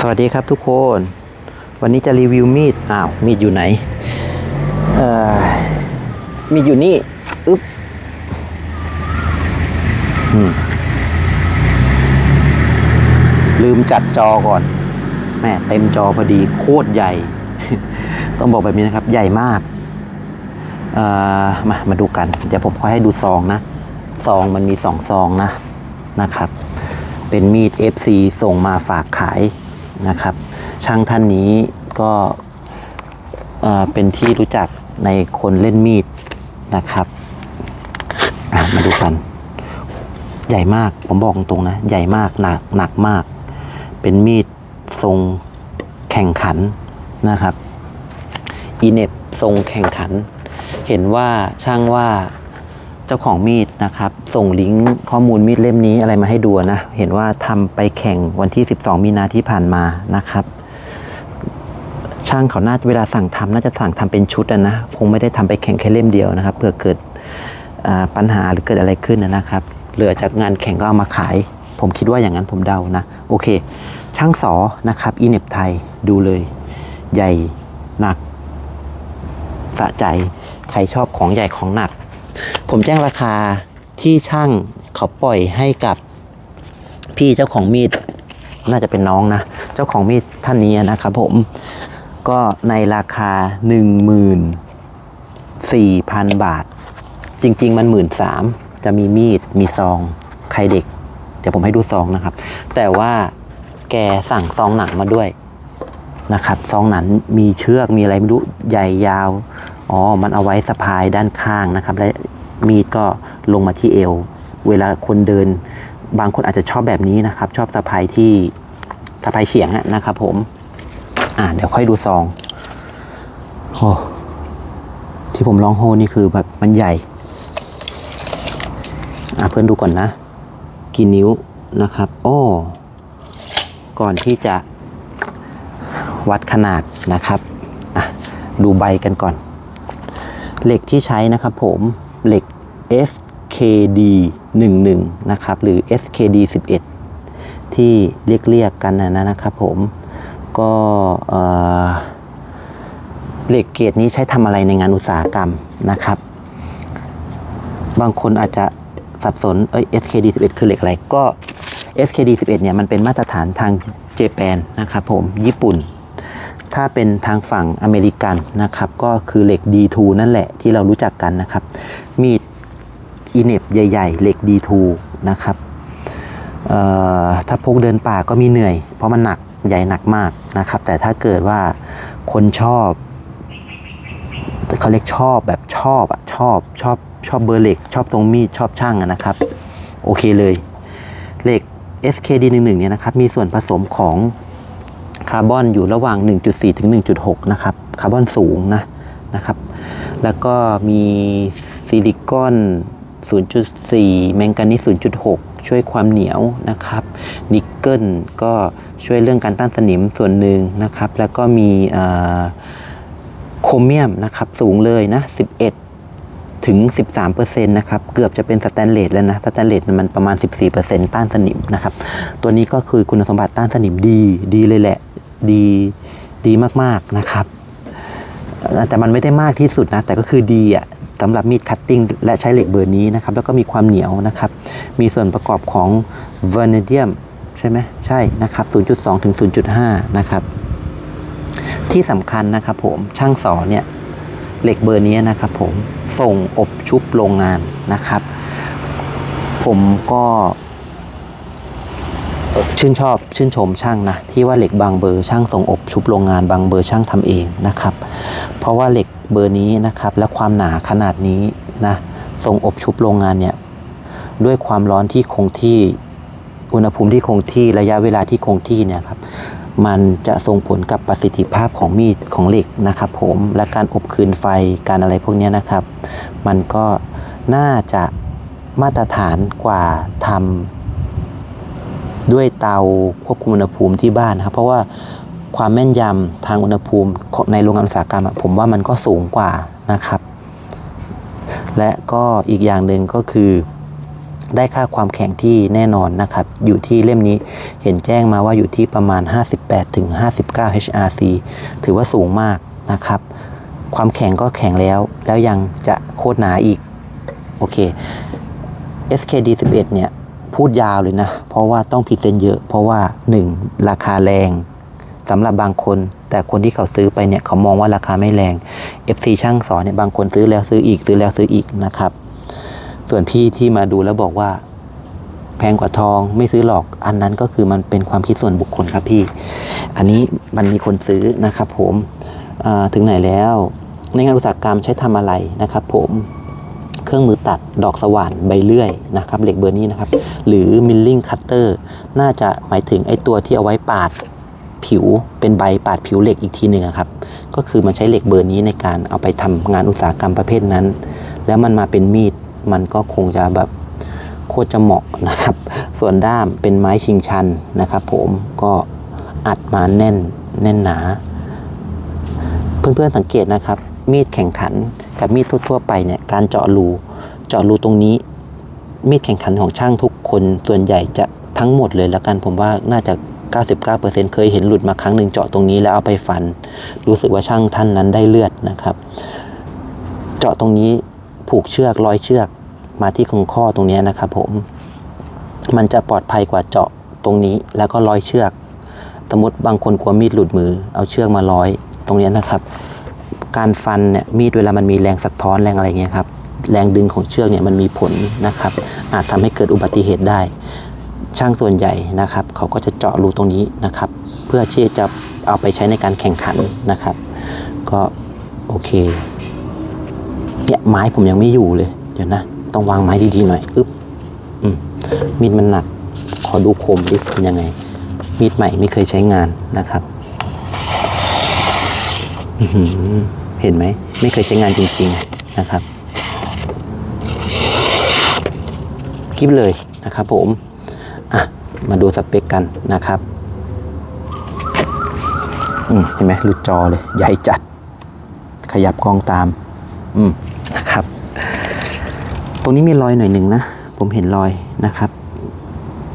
สวัสดีครับทุกคน วันนี้จะรีวิวมีด อ้าว มีดอยู่ไหน เอ่อ มีดอยู่นี่ อึ๊บลืมจัดจอก่อน แม่เต็มจอพอดี โคตรใหญ่ ต้องบอกแบบนี้นะครับ ใหญ่มาก เอ่อ มา มาดูกัน เดี๋ยวผมขอให้ดูซองนะ ซองมันมีสองซองนะ นะครับ เป็นมีด FC ส่งมาฝากขาย นะครับ ช่างท่านนี้ก็เป็นที่รู้จักในคนเล่นมีดนะครับมาดูกัน ใหญ่มากผมบอกตรงๆนะ ใหญ่มากหนักหนักมาก เป็นมีดทรงแข่งขันนะครับอีเน็บทรงแข่งขัน เห็นว่าช่างว่า เจ้าของมีดนะครับ ส่งลิงก์ข้อมูลมีดเล่มนี้อะไรมาให้ดูนะ เห็นว่าทำไปแข่งวันที่ 12 มีนาที่ผ่านมานะครับ ช่างเขาน่าเวลาสั่งทำน่าจะสั่งทำเป็นชุดอะนะคงไม่ได้ทำไปแข่งแค่เล่มเดียวนะครับเผื่อเกิดปัญหาหรือเกิดอะไรขึ้นนะครับ เหลือจากงานแข่งก็เอามาขาย ผมคิดว่าอย่างนั้นผมเดานะ โอเค ช่างสอนะครับอีเน็บไทยดูเลย ใหญ่หนักสะใจใครชอบของใหญ่ของหนัก ผมแจ้งราคาที่ช่างเขาปล่อยให้กับพี่เจ้าของมีด น่าจะเป็นน้องนะ เจ้าของมีดท่านนี้นะครับผมก็ในราคา 14,000 บาท จริง ๆ มัน1 3ื่นสามจะมีมีดมีซองใครเด็ก เดี๋ยวผมให้ดูซองนะครับ แต่ว่าแกสั่งซองหนังมาด้วยนะครับซองหนังมีเชือกมีอะไรไม่รู้ใหญ่ยาวอ๋อมันเอาไว้สะพายด้านข้างนะครับ และ มีดก็ลงมาที่เอว เวลาคนเดิน บางคนอาจจะชอบแบบนี้นะครับ ชอบสะพายที่สะพายเฉียงอะนะครับผมอ่าเดี๋ยวค่อยดูซองโอ้ที่ผมร้องโฮนี่คือแบบมันใหญ่ อ่าเพื่อนดูก่อนนะกี่นิ้วนะครับโอ้ก่อนที่จะวัดขนาดนะครับอะดูใบกันก่อน เหล็กที่ใช้นะครับผมเหล็ก SKD 11นะครับ หรือ SKD 11 ที่เรียกเรียกกันนะนะครับผมก็เหล็กเกรดนี้ใช้ทำอะไรในงานอุตสาหกรรมนะครับ บางคนอาจจะสับสนเอ้ย SKD 11 คือเหล็กอะไรก็ SKD 11เนี่ยมันเป็นมาตรฐานทางเจแปนนะครับผมญี่ปุ่น ถ้าเป็นทางฝั่งอเมริกันนะครับ ก็คือเหล็ก D2 นั่นแหละที่เรารู้จักกันนะครับ มีด อีเน็บใหญ่ ๆ เหล็ก D2 นะครับถ้าพกเดินป่าก็มีเหนื่อย เพราะมันหนักใหญ่หนักมากนะครับ แต่ถ้าเกิดว่าคนชอบเขาเรียกชอบแบบชอบอะชอบชอบชอบเบอร์เหล็ก ชอบทรงมีดชอบช่างอะนะครับ โอเคเลยเหล็ก SKD 11 เนี่ยนะครับมีส่วนผสมของคาร์บอนอยู่ระหว่าง 1.4 ถึง 1.6 นะครับ คาร์บอนสูงนะนะครับ แล้วก็มีซิลิคอน 0.4 แมงกานีส0.6 ช่วยความเหนียวนะครับ นิกเกิลก็ช่วยเรื่องการต้านสนิมส่วนหนึ่งนะครับ แล้วก็มีโครเมียมนะครับสูงเลยนะ 11 ถึง 13%นะครับ เกือบจะเป็นสแตนเลสแล้วนะ สแตนเลสมันประมาณ 14%ต้านสนิมนะครับ ตัวนี้ก็คือคุณสมบัติต้านสนิมดีดีเลยแหละ ดีดีมากๆนะครับแต่มันไม่ได้มากที่สุดนะ แต่ก็คือดีอะ สำหรับมีดคัตติ้งและใช้เหล็กเบอร์นี้นะครับ แล้วก็มีความเหนียวนะครับ มีส่วนประกอบของเวอร์เนเดียมใช่ไหมใช่นะครับ 0.2 ถึง 0.5 นะครับ ที่สำคัญนะครับผมช่างสอเนี่ยเหล็กเบอร์นี้นะครับผมส่งอบชุบโรงงานนะครับ ผมก็ ชื่นชอบชื่นชมช่างนะที่ว่าเหล็กบางเบอร์ช่างส่งอบชุบโรงงานบางเบอร์ช่างทำเองนะครับ เพราะว่าเหล็กเบอร์นี้นะครับและความหนาขนาดนี้นะส่งอบชุบโรงงานเนี่ยด้วยความร้อนที่คงที่อุณหภูมิที่คงที่ระยะเวลาที่คงที่เนี่ยครับมันจะส่งผลกับประสิทธิภาพของมีดของเหล็กนะครับ ผมและการอบคืนไฟการอะไรพวกนี้นะครับ มันก็น่าจะมาตรฐานกว่าทำ ด้วยเตาควบคุมอุณหภูมิที่บ้านนะครับ เพราะว่าความแม่นยำทางอุณหภูมิในโรงงานอุตสาหกรรมผมว่ามันก็สูงกว่านะครับ และก็อีกอย่างหนึ่งก็คือได้ค่าความแข็งที่แน่นอนนะครับ อยู่ที่เล่มนี้เห็นแจ้งมาว่าอยู่ที่ประมาณ 58ถึง59 HRC ถือว่าสูงมากนะครับ ความแข็งก็แข็งแล้ว แล้วยังจะโคตรหนาอีก โอเค SKD 11เนี่ย พูดยาวเลยนะ เพราะว่าต้องพรีเซนต์เยอะ เพราะว่า 1. ราคาแรงสำหรับบางคน แต่คนที่เขาซื้อไปเนี่ยเขามองว่าราคาไม่แรง FC ช่างสอนเนี่ยบางคนซื้อแล้วซื้ออีกซื้อแล้วซื้ออีกนะครับ ส่วนพี่ที่มาดูแล้วบอกว่า แพงกว่าทองไม่ซื้อหรอกอันนั้นก็คือมันเป็นความคิดส่วนบุคคลครับพี่ อันนี้มันมีคนซื้อนะครับ ผมถึงไหนแล้ว ในงานอุตสาหกรรมใช้ทำอะไรนะครับ ผม เครื่องมือตัดดอกสว่านใบเลื่อยนะครับเหล็กเบอร์นี้นะครับ หรือ milling cutter น่าจะหมายถึงไอ้ตัวที่เอาไว้ปาดผิวเป็นใบปาดผิวเหล็กอีกทีหนึ่งครับ ก็คือมันใช้เหล็กเบอร์นี้ในการเอาไปทำงานอุตสาหกรรมประเภทนั้น แล้วมันมาเป็นมีดมันก็คงจะแบบโคตรจะเหมาะนะครับ ส่วนด้ามเป็นไม้ชิงชันนะครับ ผมก็อัดมาแน่นแน่นหนา เพื่อนๆสังเกตนะครับ มีดแข่งขันกับมีดทั่วๆไปเนี่ยการเจาะรูเจาะรูตรงนี้ มีดแข่งขันของช่างทุกคนส่วนใหญ่จะทั้งหมดเลยแล้วกันผมว่าน่าจะ 99%เคยเห็นหลุดมาครั้งหนึ่งเจาะตรงนี้แล้วเอาไปฟัน รู้สึกว่าช่างท่านนั้นได้เลือดนะครับ เจาะตรงนี้ผูกเชือกร้อยเชือกมาที่คงข้อตรงนี้นะครับผม มันจะปลอดภัยกว่าเจาะตรงนี้แล้วก็ร้อยเชือก สมมติบางคนกลัวมีดหลุดมือ เอาเชือกมาร้อยตรงนี้นะครับ การฟันเนี่ยมีดเวลามันมีแรงสะท้อนแรงอะไรเงี้ยครับแรงดึงของเชือกเนี่ยมันมีผลนะครับ อาจทำให้เกิดอุบัติเหตุได้ ช่างส่วนใหญ่นะครับ เขาก็จะเจาะรูตรงนี้นะครับ เพื่อที่จะเอาไปใช้ในการแข่งขันนะครับ ก็โอเคเนี่ยไม้ผมยังไม่อยู่เลย เดี๋ยวนะ ต้องวางไม้ดีๆหน่อยอึ๊บอืมมีดมันหนัก ขอดูคมดิเป็นยังไง มีดใหม่ไม่เคยใช้งานนะครับ อือหึ เห็นไหม ไม่เคยใช้งานจริง ๆนะครับคลิปเลยนะครับผมอะมาดูสเปคกันนะครับอืมเห็นไหมหลุดจอเลย ใหญ่จัด ขยับกล้องตาม อืมนะครับ ตรงนี้มีรอยหน่อยหนึ่งนะ ผมเห็นรอยนะครับ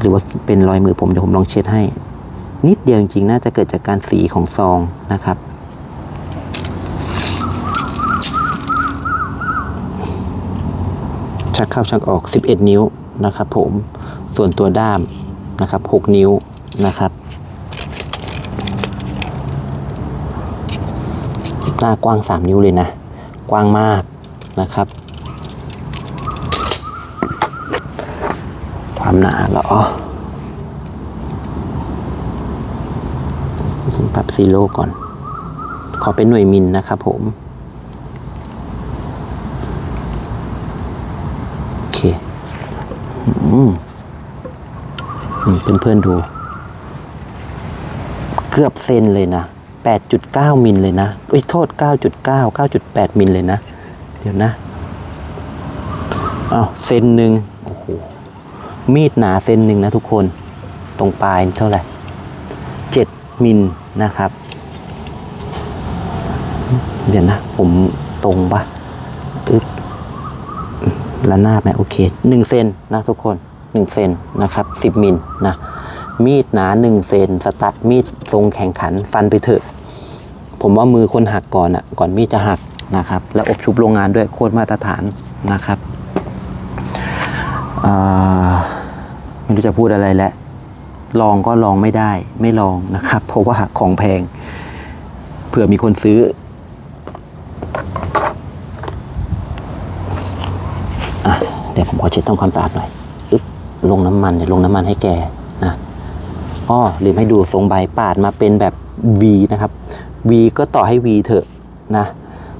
หรือว่าเป็นรอยมือผม เดี๋ยวผมลองเช็ดให้ นิดเดียวจริงๆ น่าจะเกิดจากการสีของซองนะครับ ชักเข้าชักออก 11 นิ้วนะครับผม ส่วนตัวด้ามนะครับ 6 นิ้วนะครับหน้ากว้าง 3 นิ้วเลยนะ กว้างมากนะครับ ความหนาเหรอผมปรับซีโร่ก่อน ขอเป็นหน่วยมิลนะครับผม โอเคอืมนี่ เพื่อนๆดู เกือบเซนเลยนะ 8.9 มิลเลยนะเอ้ยโทษ 9.9 9.8 มิลเลยนะ เดี๋ยวนะอ้าวเซนหนึ่งโอ้โห มีดหนาเซนหนึ่งนะทุกคน ตรงปลายเท่าไหร่ 7 มิลนะครับ เดี๋ยวนะ ผมตรงปะ ระนาบไหมโอเคหนึ่งเซนนะทุกคนหนึ่งเซนนะครับสิบมิลนะมีดหนาหนึ่งเซนสตัดมีดทรงแข่งขันฟันไปเถอะ ผมว่ามือคนหักก่อนอะ่ะก่อนมีดจะหักนะครับ แล้วอบชุบโรงงานด้วยโคตรมาตรฐานนะครับไม่รู้จะพูดอะไรแล้วลองก็ลองไม่ได้ไม่ลองนะครับ เพราะว่าของแพง เผื่อมีคนซื้อ อะ เดี๋ยวผมขอเช็ดทำความสะอาดหน่อยอึ๊บลงน้ำมันเดี๋ยวลงน้ำมันให้แกนะอ้อลืมให้ดูทรงใบปาดมาเป็นแบบ V นะครับ V ก็ต่อให้ V เถอะนะ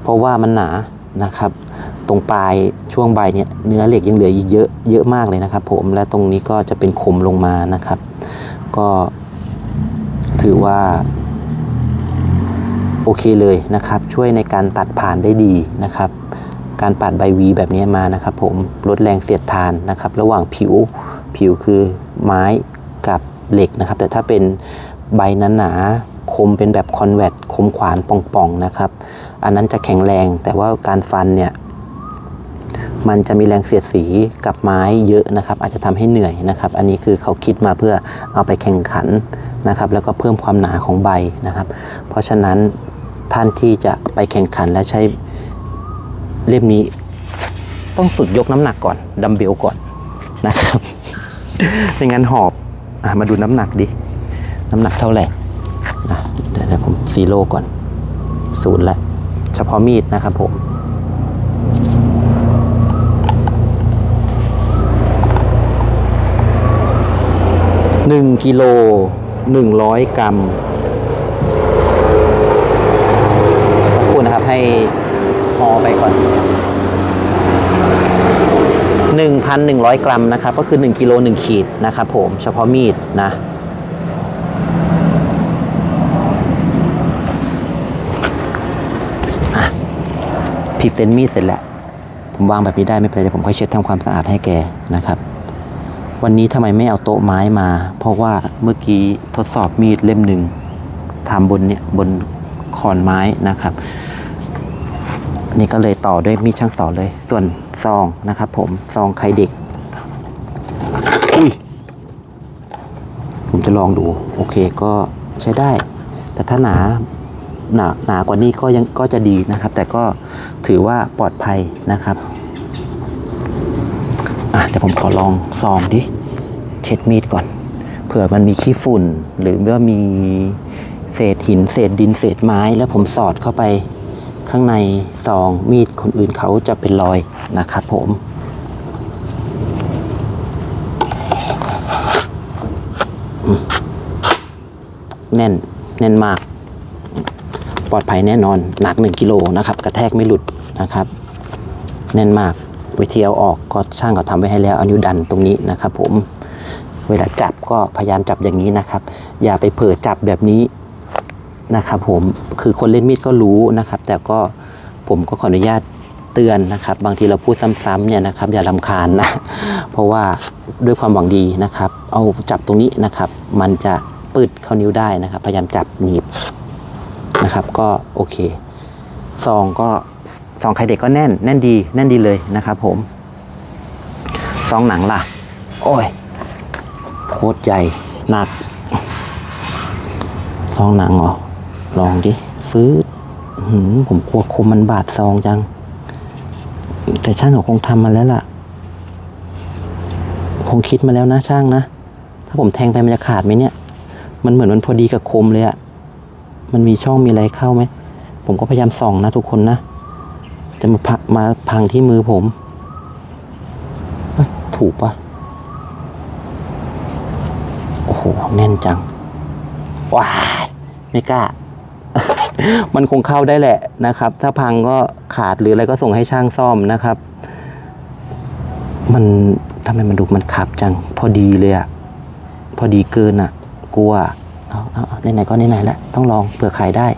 เพราะว่ามันหนานะครับ ตรงปลายช่วงใบเนี่ยเนื้อเหล็กยังเหลืออีกเยอะเยอะมากเลยนะครับ ผมและตรงนี้ก็จะเป็นคมลงมานะครับ ก็ถือว่าโอเคเลยนะครับ ช่วยในการตัดผ่านได้ดีนะครับ การปาดใบวีแบบนี้มานะครับผมลดแรงเสียดทานนะครับ ระหว่างผิวผิวคือไม้กับเหล็กนะครับ แต่ถ้าเป็นใบนั้นหนาๆคมเป็นแบบคอนแวตคมขวานป่องๆนะครับ อันนั้นจะแข็งแรงแต่ว่าการฟันเนี่ยมันจะมีแรงเสียดสีกับไม้เยอะนะครับ อาจจะทำให้เหนื่อยนะครับ อันนี้คือเขาคิดมาเพื่อเอาไปแข่งขันนะครับ แล้วก็เพิ่มความหนาของใบนะครับ เพราะฉะนั้นท่านที่จะไปแข่งขันและใช้ เล่มนี้ต้องฝึกยกน้ำหนักก่อนดัมเบลก่อนนะครับไม่งั้นหอบอมาดูน้ำหนักดิ น้ำหนักเท่าไหร่อะเดี๋ยวผมซีโร่ก่อนศูนย์ละเฉพาะมีดนะครับผมหนึ่งกิโลหนึ่งร้อยกรัมสักครู่นะครับให้ อไปก่อน 1,100 กรัมนะครับ ก็คือ 1กิโล1ขีดนะครับผมเฉพาะมีดนะอะพรีเซนต์มีดเสร็จแล้ว ผมวางแบบนี้ได้ไม่เป็นไรเดี๋ยวผมค่อยเช็ดทำความสะอาดให้แกนะครับ วันนี้ทำไมไม่เอาโต๊ะไม้มา เพราะว่าเมื่อกี้ทดสอบมีดเล่มหนึ่งทำบนเนี่ยบนขอนไม้นะครับ นี่ก็เลยต่อด้วยมีดช่างสอนเลย ส่วนซองนะครับผมซองใครเด็กอุ้ยผมจะลองดู โอเคก็ใช้ได้ แต่ถ้าหนาหนาหนากว่านี้ก็ยังก็จะดีนะครับ แต่ก็ถือว่าปลอดภัยนะครับอะเดี๋ยวผมขอลองซองดิเช็ดมีดก่อน เผื่อมันมีขี้ฝุ่น หรือว่ามีเศษหิน เศษดินเศษไม้แล้วผมสอดเข้าไป ข้างในซองมีดคนอื่นเขาจะเป็นรอยนะครับผมแน่นแน่นมาก ปลอดภัยแน่นอนหนัก 1กิโลนะครับ กระแทกไม่หลุดนะครับ แน่นมากวิธีเอาออกก็ช่างเขาทำไว้ให้แล้วเอานิ้วดันตรงนี้นะครับผมเวลาจับก็พยายามจับอย่างนี้นะครับ อย่าไปเผลอจับแบบนี้นะครับผม คือคนเล่นมีดก็รู้นะครับ แต่ก็ผมก็ขออนุญาตเตือนนะครับ บางทีเราพูดซ้ำๆเนี่ยนะครับ อย่าลำคาญนะ เพราะว่าด้วยความหวังดีนะครับ เอาจับตรงนี้นะครับ มันจะปืดเข้านิ้วได้นะครับ พยายามจับหนีบนะครับ ก็โอเคซองก็ซองไข่เด็กก็แน่นแน่นดีแน่นดีเลยนะครับ ผมซองหนังล่ะ โอ้ยโคตรใหญ่หนักซองหนังเหรอลองดิ ฟื้ดหืมผมกลัวคมมันบาดซองจัง แต่ช่างเขาคงทำมาแล้วล่ะ คงคิดมาแล้วนะช่างนะ ถ้าผมแทงไปมันจะขาดไหมเนี่ย มันเหมือนมันพอดีกับคมเลยอะมันมีช่องมีอะไรเข้าไหม ผมก็พยายามส่องนะทุกคนนะ จะมาพักมาพังที่มือผม ถูกปะโอ้โห แน่นจัง ว้ายไม่กล้า มันคงเข้าได้แหละนะครับ ถ้าพังก็ขาดหรืออะไรก็ส่งให้ช่างซ่อมนะครับ มันทำไมมันดูมันขับจัง พอดีเลยอะพอดีเกินอะกลัวเอาเอาเอาไหนๆก็ไหนๆแล้วต้องลองเผื่อขายได้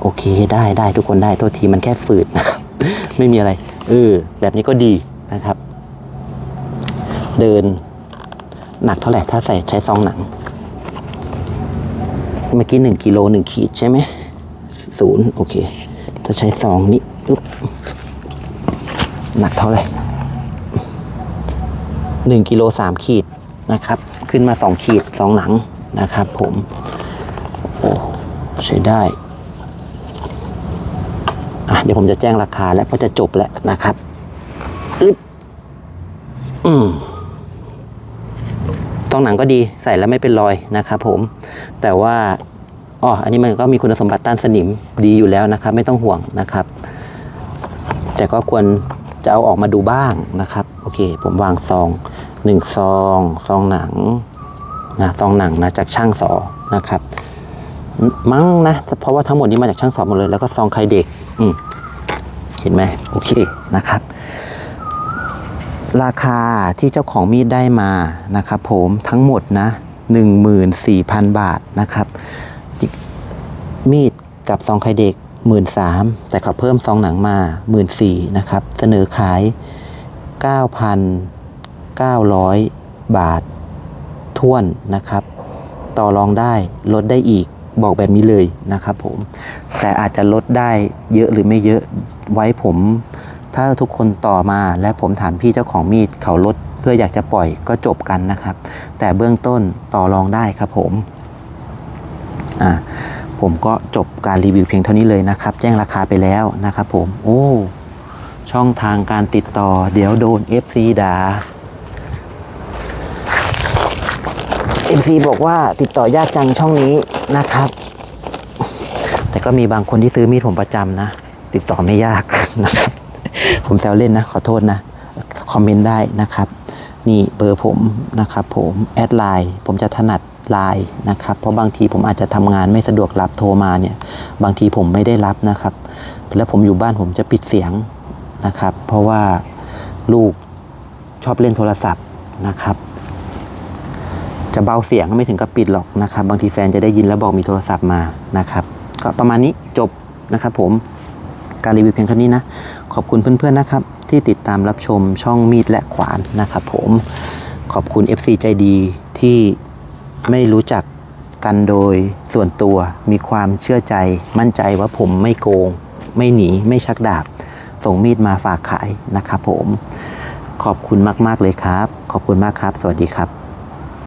โอเคได้ได้ทุกคนได้โทษทีมันแค่ฝืดนะครับ ไม่มีอะไรเออแบบนี้ก็ดีนะครับ เดินหนักเท่าไหร่ถ้าใส่ใช้ซองหนัง เมื่อกี้หนึ่งกิโลหนึ่งขีดใช่ไหม ศูนย์โอเคถ้าใช้ซองนี้อึ๊บหนักเท่าไหร่หนึ่งกิโลสามขีดนะครับ ขึ้นมาสองขีดสองหนังนะครับ ผมโอ้ใช้ได้อะเดี๋ยวผมจะแจ้งราคาแล้วก็จะจบแล้วนะครับอึ๊บอืมต้องหนังก็ดีใส่แล้วไม่เป็นรอยนะครับผมแต่ว่า อ๋ออันนี้มันก็มีคุณสมบัติต้านสนิมดีอยู่แล้วนะครับ ไม่ต้องห่วงนะครับ แต่ก็ควรจะเอาออกมาดูบ้างนะครับ โอเค ผมวางซองหนึ่งซองซองหนังนะซองหนังนะจากช่างสอนะครับ มั้งนะเพราะว่าทั้งหมดนี้มาจากช่างสอหมดเลยแล้วก็ซองใครเด็ก อืมเห็นไหมโอเคนะครับ ราคาที่เจ้าของมีดได้มานะครับ ผมทั้งหมดนะ 14,000 บาทนะครับ มีดกับซองไข่เด็ก 13,000แต่เขาเพิ่มซองหนังมา 14,000นะครับ เสนอขาย 9,900 บาทท่วนนะครับ ต่อรองได้ลดได้อีกบอกแบบนี้เลยนะครับผม แต่อาจจะลดได้เยอะหรือไม่เยอะไว้ผม ถ้าทุกคนต่อมาและผมถามพี่เจ้าของมีดเขาลดเพื่ออยากจะปล่อยก็จบกันนะครับ แต่เบื้องต้นต่อรองได้ครับผม อ่า ผมก็จบการรีวิวเพียงเท่านี้เลยนะครับ แจ้งราคาไปแล้วนะครับผม โอ้ ช่องทางการติดต่อ เดี๋ยวโดน FC ด่า FC บอกว่าติดต่อยากจังช่องนี้นะครับ แต่ก็มีบางคนที่ซื้อมีดผมประจำนะ ติดต่อไม่ยากนะครับ ผมแซวเล่นนะ ขอโทษนะ คอมเมนต์ได้นะครับ นี่เบอร์ผมนะครับผม แอดไลน์ผมจะถนัด ไลน์นะครับ เพราะบางทีผมอาจจะทำงานไม่สะดวกรับโทรมาเนี่ย บางทีผมไม่ได้รับนะครับ แล้วผมอยู่บ้านผมจะปิดเสียงนะครับ เพราะว่าลูกชอบเล่นโทรศัพท์นะครับ จะเบาเสียงไม่ถึงกับปิดหรอกนะครับ บางทีแฟนจะได้ยินแล้วบอกมีโทรศัพท์มานะครับ ก็ประมาณนี้จบนะครับผมการรีวิวเพียงเท่านี้นะ ขอบคุณเพื่อนๆนะครับ ที่ติดตามรับชมช่องมีดและขวานนะครับผมขอบคุณ FC ใจดีที่ ไม่รู้จักกันโดยส่วนตัวมีความเชื่อใจ มั่นใจว่าผมไม่โกง ไม่หนีไม่ชักดาบ ส่งมีดมาฝากขายนะครับผม ขอบคุณมาก ๆ เลยครับ ขอบคุณมากครับ สวัสดีครับ